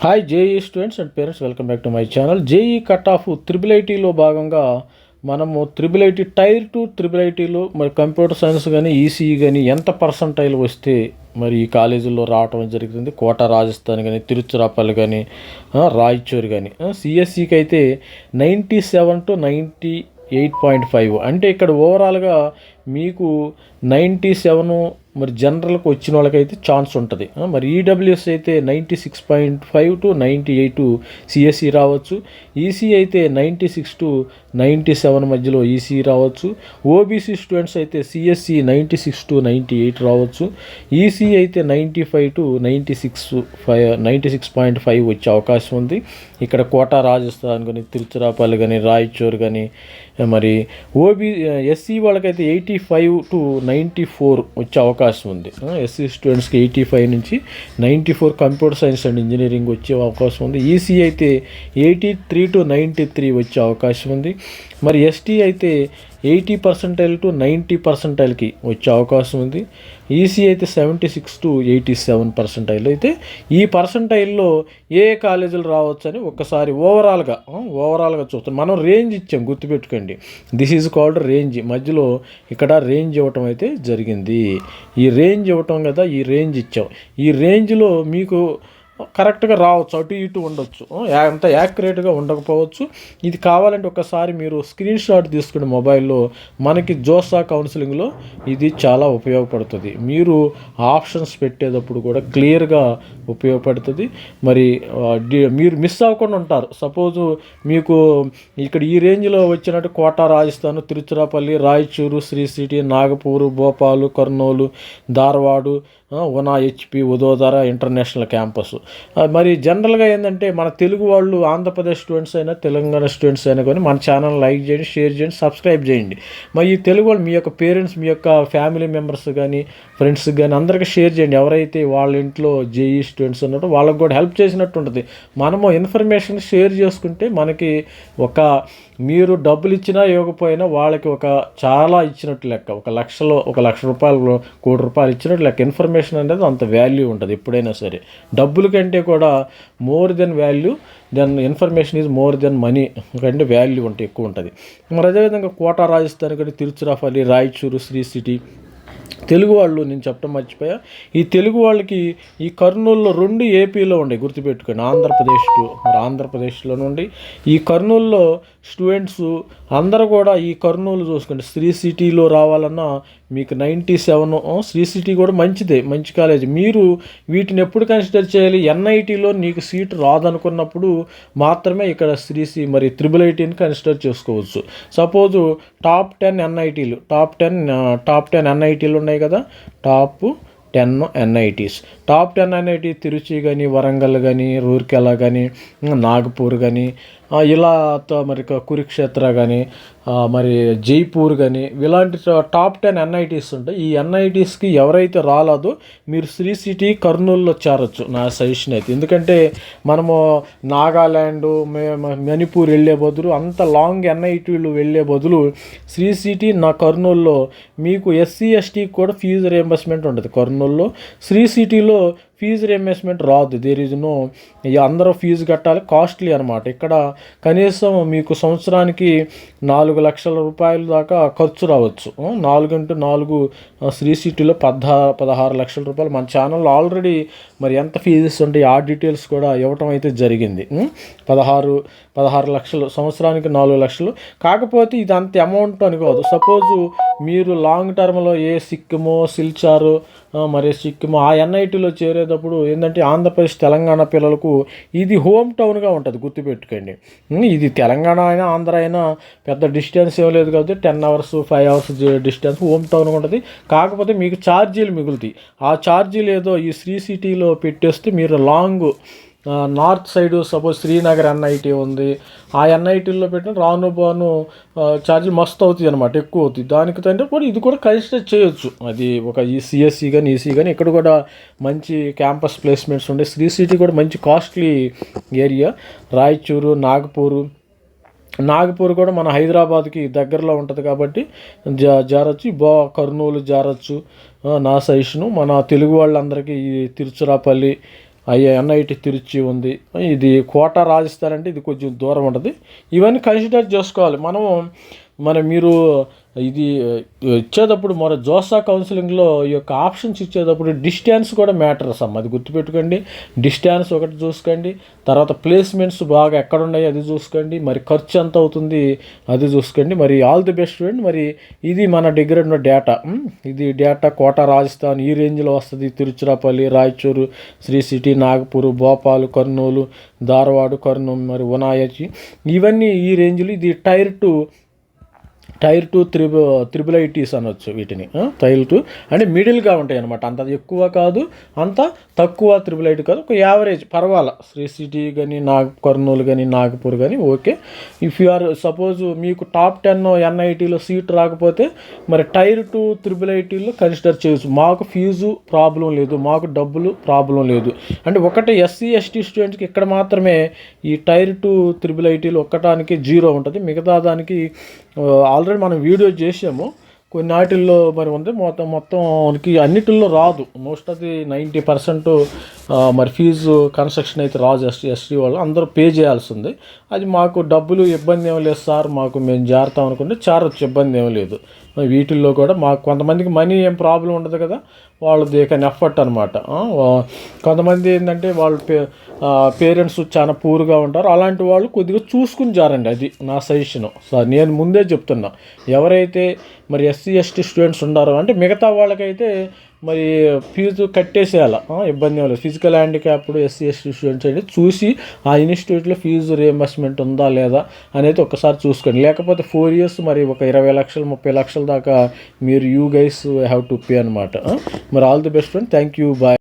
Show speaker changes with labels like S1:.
S1: Hi JEE students and parents welcome back to my channel JEE cut off triple ఐటీలో భాగంగా మనము triple IT tier two triple ఐటీలో మరి computer science కానీ ECE కానీ ఎంత పర్సంటైల్ వస్తే మరి ఈ కాలేజీల్లో రావటం జరుగుతుంది? కోట రాజస్థాన్ కానీ తిరుచిరాపల్లి కానీ ఆ, రాయచూరు కానీ సిఎస్సికి అయితే ninety seven to ninety eight point five అంటే ఇక్కడ ఓవరాల్గా మీకు నైంటీ సెవెను మరి జనరల్కి వచ్చిన వాళ్ళకైతే ఛాన్స్ ఉంటుంది. మరి ఈడబ్ల్యూఎస్ అయితే ninety six point five to ninety eight CSE రావచ్చు. ఈసీ అయితే ninety six to ninety seven మధ్యలో ఈసీ రావచ్చు. ఓబీసీ స్టూడెంట్స్ అయితే CSE ninety six to ninety eight రావచ్చు. ఈసీ అయితే ninety five to ninety six five ninety six point five వచ్చే అవకాశం ఉంది. ఇక్కడ కోట రాజస్థాన్ కానీ తిరుచిరాపల్లి కానీ రాయచూర్ కానీ మరి ఓబీ ఎస్సీ వాళ్ళకైతే eighty five to ninety four వచ్చే అవకాశం ఉంది. ఎస్సీ స్టూడెంట్స్కి ఎయిటీ ఫైవ్ నుంచి ninety four computer science and engineering వచ్చే అవకాశం ఉంది. ఈసీ అయితే eighty three to ninety three వచ్చే అవకాశం ఉంది. మరి ఎస్టీ అయితే ఎయిటీ పర్సెంటైల్ టు నైంటీ పర్సెంటైల్కి వచ్చే అవకాశం ఉంది. ఈసీ అయితే seventy six to eighty seven percentile అయితే ఈ పర్సెంటైల్లో ఏ కాలేజీలు రావచ్చని అని ఒక్కసారి ఓవరాల్గా ఓవరాల్గా చూస్తాం. మనం రేంజ్ ఇచ్చాం గుర్తుపెట్టుకోండి. This is called range. మధ్యలో ఇక్కడ రేంజ్ ఇవ్వటం అయితే జరిగింది. ఈ రేంజ్ ఇవ్వటం కదా ఈ రేంజ్ ఇచ్చాం. ఈ రేంజ్లో మీకు కరెక్ట్గా రావచ్చు. అటు ఇటు ఉండొచ్చు. అంత యాక్యురేట్గా ఉండకపోవచ్చు. ఇది కావాలంటే ఒకసారి మీరు స్క్రీన్ షాట్ తీసుకుని మొబైల్లో మనకి జోసా కౌన్సిలింగ్లో ఇది చాలా ఉపయోగపడుతుంది. మీరు ఆప్షన్స్ పెట్టేటప్పుడు కూడా క్లియర్గా ఉపయోగపడుతుంది. మరి మీరు మిస్ అవ్వకుండా ఉంటారు. సపోజు మీకు ఇక్కడ ఈ రేంజ్లో వచ్చినట్టు Kota Rajasthan Tiruchirappalli Raichur Sri City Nagpur Bhopal Kurnool Dharwad Una HP Vadodara international campus. మరి జనరల్గా ఏంటంటే మన తెలుగు వాళ్ళు ఆంధ్రప్రదేశ్ స్టూడెంట్స్ అయినా తెలంగాణ స్టూడెంట్స్ అయినా కానీ మన ఛానల్ లైక్ చేయండి షేర్ చేయండి సబ్స్క్రైబ్ చేయండి. మరి ఈ తెలుగు వాళ్ళు మీ యొక్క పేరెంట్స్ మీ యొక్క ఫ్యామిలీ మెంబర్స్ కానీ ఫ్రెండ్స్ కానీ అందరికీ షేర్ చేయండి. ఎవరైతే వాళ్ళ ఇంట్లో జేఈ స్టూడెంట్స్ ఉన్నారో వాళ్ళకి కూడా హెల్ప్ చేసినట్టు ఉంటుంది. మనము ఇన్ఫర్మేషన్ షేర్ చేసుకుంటే మనకి ఒక మీరు డబ్బులు ఇచ్చినా ఇవ్వకపోయినా వాళ్ళకి ఒక చాలా ఇచ్చినట్టు లెక్క ఒక లక్షలో ఒక లక్ష రూపాయలు కోటి రూపాయలు ఇచ్చినట్టు లెక్క ఇన్ఫర్మేషన్ అనేది అంత వాల్యూ ఉంటుంది ఎప్పుడైనా సరే. డబ్బుల కంటే కూడా more than value than information is more than money కంటే వాల్యూ ఉంటే ఎక్కువ ఉంటుంది. మరి అదేవిధంగా కోట రాజస్థాన్ కంటే తిరుచిరాపల్లి రాయచూరు శ్రీ సిటీ తెలుగు వాళ్ళు నేను చెప్పడం మర్చిపోయా. ఈ తెలుగు వాళ్ళకి ఈ కర్నూలులో రెండు ఏపీలో ఉండే గుర్తుపెట్టుకోండి ఆంధ్రప్రదేశ్ టు మరి ఆంధ్రప్రదేశ్లో నుండి. ఈ కర్నూలులో స్టూడెంట్స్ అందరూ కూడా ఈ కర్నూలు చూసుకోండి శ్రీ సిటీలో రావాలన్నా మీకు నైంటీ సెవెన్ శ్రీ సిటీ కూడా మంచిదే మంచి కాలేజ్. మీరు వీటిని ఎప్పుడు కన్సిడర్ చేయాలి? ఎన్ఐటీలో నీకు సీట్ రాదనుకున్నప్పుడు మాత్రమే ఇక్కడ శ్రీ సి మరి త్రిబుల్ ఐటీని కన్సిడర్ చేసుకోవచ్చు. సపోజు టాప్ టెన్ ఎన్ఐటీలు టాప్ టెన్ టాప్ టెన్ ఎన్ఐటీలు ఉన్నాయి కదా? Top ten NITs top ten NIT Trichy కానీ వరంగల్ కానీ రూర్కెలా కానీ నాగపూర్ కానీ ఇలా మరి కురుక్షేత్ర కానీ మరి జైపూర్ కానీ ఇలాంటి టాప్ టెన్ ఎన్ఐటీస్ ఉంటాయి ఈ ఎన్ఐటీస్కి ఎవరైతే రాలేదో మీరు శ్రీ సిటీ కర్నూలులో చేరొచ్చు. నా సజెషన్ అయితే. ఎందుకంటే మనము నాగాల్యాండ్ మే- మణిపూర్ వెళ్ళే బదులు అంత లాంగ్ ఎన్ఐటీలు వెళ్ళే బదులు శ్రీ సిటీ నా కర్నూలులో మీకు ఎస్సీ ఎస్టీకి కూడా ఫీజు రియంబర్స్మెంట్ ఉంటుంది కర్నూలులో శ్రీ సిటీలో ఫీజు రియంబర్స్మెంట్ రాదు. దేర్ ఈజ్ నో అందరూ ఫీజు కట్టాలి కాస్ట్లీ అనమాట ఇక్కడ కనీసం మీకు సంవత్సరానికి నాలుగు లక్షల రూపాయల దాకా ఖర్చు రావచ్చు. నాలుగు ఇంటూ నాలుగు శ్రీ సిటీలో పద్దా పదహారు లక్షల రూపాయలు. మన ఛానల్లో ఆల్రెడీ మరి ఎంత ఫీజెస్ ఉంటాయి ఆ డీటెయిల్స్ కూడా ఇవ్వటం అయితే జరిగింది. పదహారు పదహారు లక్షలు సంవత్సరానికి నాలుగు లక్షలు. కాకపోతే ఇది అంత అమౌంట్ అని కాదు. సపోజు మీరు లాంగ్ టర్మ్లో ఏ సిక్కిమో సిల్చారు మరి సిక్కుమో ఆ ఎన్ఐటీలో చేరేటప్పుడు ఏంటంటే ఆంధ్రప్రదేశ్ తెలంగాణ పిల్లలకు ఇది హోమ్ టౌన్గా ఉంటుంది గుర్తుపెట్టుకోండి. ఇది తెలంగాణ అయినా ఆంధ్ర అయినా పెద్ద డిస్టెన్స్ ఏం లేదు కాబట్టి ten hours five hours distance home టౌన్గా ఉంటుంది. కాకపోతే మీకు ఛార్జీలు మిగులుతాయి. ఆ ఛార్జీలు ఏదో ఈ శ్రీ సిటీలో పెట్టేస్తే మీరు long north side suppose Srinagar NIT ఉంది. ఆ ఎన్ఐటీల్లో పెట్టిన రాను బాను ఆ, ఛార్జీలు మస్తు అవుతాయి అనమాట ఎక్కువ అవుతాయి దానికి తండ్రి కూడా ఇది కూడా కన్సిడర్ చేయొచ్చు. అది ఒక ఈ సిఎస్సి కానీ ఈసీ కానీ ఇక్కడ కూడా మంచి క్యాంపస్ ప్లేస్మెంట్స్ ఉండే. శ్రీ సిటీ కూడా మంచి కాస్ట్లీ ఏరియా రాయచూరు నాగపూరు. నాగపూర్ కూడా మన హైదరాబాద్కి దగ్గరలో ఉంటుంది కాబట్టి జా జారచ్చు. బా కర్నూలు జారచ్చు. నా సజెషను. మన తెలుగు వాళ్ళందరికీ ఈ తిరుచిరాపల్లి ఎన్ఐటి తిరుచి ఉంది. ఇది కోట రాజస్థాన్ అంటే ఇది కొంచెం దూరం ఉంటుంది. ఇవన్నీ కన్సిడర్ చేసుకోవాలి. మనం మరి మీరు ఇది ఇచ్చేటప్పుడు మరి జోసా కౌన్సిలింగ్లో ఈ యొక్క ఆప్షన్స్ ఇచ్చేటప్పుడు డిస్టెన్స్ కూడా మ్యాటర్స్ అమ్మ. అది గుర్తుపెట్టుకోండి. డిస్టెన్స్ ఒకటి చూసుకోండి. తర్వాత ప్లేస్మెంట్స్ బాగా ఎక్కడ ఉన్నాయి అది చూసుకోండి. మరి ఖర్చు ఎంత అవుతుంది అది చూసుకోండి. మరి ఆల్ ది బెస్ట్ స్టూడెంట్ మరి ఇది మన దగ్గర ఉన్న డేటా. ఇది డేటా కోట రాజస్థాన్ ఈ రేంజ్లో వస్తుంది. తిరుచిరాపల్లి రాయచూరు శ్రీ సిటీ నాగపూర్ భోపాల్ కర్నూలు ధారవాడు కర్నూలు మరి ఉనాయచి ఇవన్నీ ఈ రేంజ్లో ఇది టైర్ టూ టైర్ టూ త్రిబు త్రిబుల్ ఐటీస్ అనొచ్చు వీటిని టైర్ టూ. అంటే మిడిల్గా ఉంటాయి అనమాట అంత ఎక్కువ కాదు అంత తక్కువ త్రిబుల్ ఐటీ కాదు. ఒక యావరేజ్ పర్వాలా? శ్రీ సిటీ కానీ నాగ్ కర్నూలు కానీ నాగపూర్ కానీ okay. If you are suppose మీకు టాప్ టెన్ ఎన్ఐటీలో సీట్ రాకపోతే మరి టైర్ టూ త్రిబుల్ ఐటీలో కన్సిడర్ చేయొచ్చు. మాకు ఫీజు ప్రాబ్లం లేదు మాకు డబ్బులు ప్రాబ్లం లేదు. అంటే ఒకటి ఎస్సీ ఎస్టీ స్టూడెంట్స్కి ఇక్కడ మాత్రమే ఈ టైర్ టూ త్రిబుల్ ఐటీలు ఒక్కటానికి జీరో ఉంటుంది. మిగతా దానికి ఆల్రెడీ మనం వీడియో చేసాము. కొన్ని వాటిల్లో మరి ఉంది. మొత్తం మొత్తంకి అన్నిటిల్లో రాదు. Most of the ninety percent మరి ఫీజు కన్స్ట్రక్షన్ అయితే రాదు. ఎస్టీ ఎస్టీ వాళ్ళు అందరూ పే చేయాల్సి ఉంది. అది మాకు డబ్బులు ఇబ్బంది ఏం లేదు సార్. మాకు మేము జారుతాం అనుకుంటే చారొచ్చు ఇబ్బంది ఏం లేదు. వీటిల్లో కూడా మాకు కొంతమందికి మనీ ఏం ప్రాబ్లం ఉండదు కదా. వాళ్ళు దేకని ఎఫర్ట్ అనమాట కొంతమంది ఏంటంటే వాళ్ళ పే పేరెంట్స్ చాలా పూర్గా ఉంటారు. అలాంటి వాళ్ళు కొద్దిగా చూసుకుని జారండి. అది నా సజెషన్ సార్ నేను ముందే చెప్తున్నా. ఎవరైతే మరి ఎస్ ఎస్సీ ఎస్టీ స్టూడెంట్స్ ఉన్నారో అంటే మిగతా వాళ్ళకైతే మరి ఫీజు కట్టేసేయాల. ఇబ్బంది లేదు. Physical handicapped SC ST students అయితే చూసి ఆ ఇన్స్టిట్యూట్లో ఫీజు రియంబర్స్మెంట్ ఉందా లేదా అనేది ఒకసారి చూసుకోండి. లేకపోతే ఫోర్ ఇయర్స్ మరి ఒక ఇరవై లక్షలు ముప్పై లక్షల దాకా మీరు you guys have to pay అనమాట మరి all the best friend thank you bye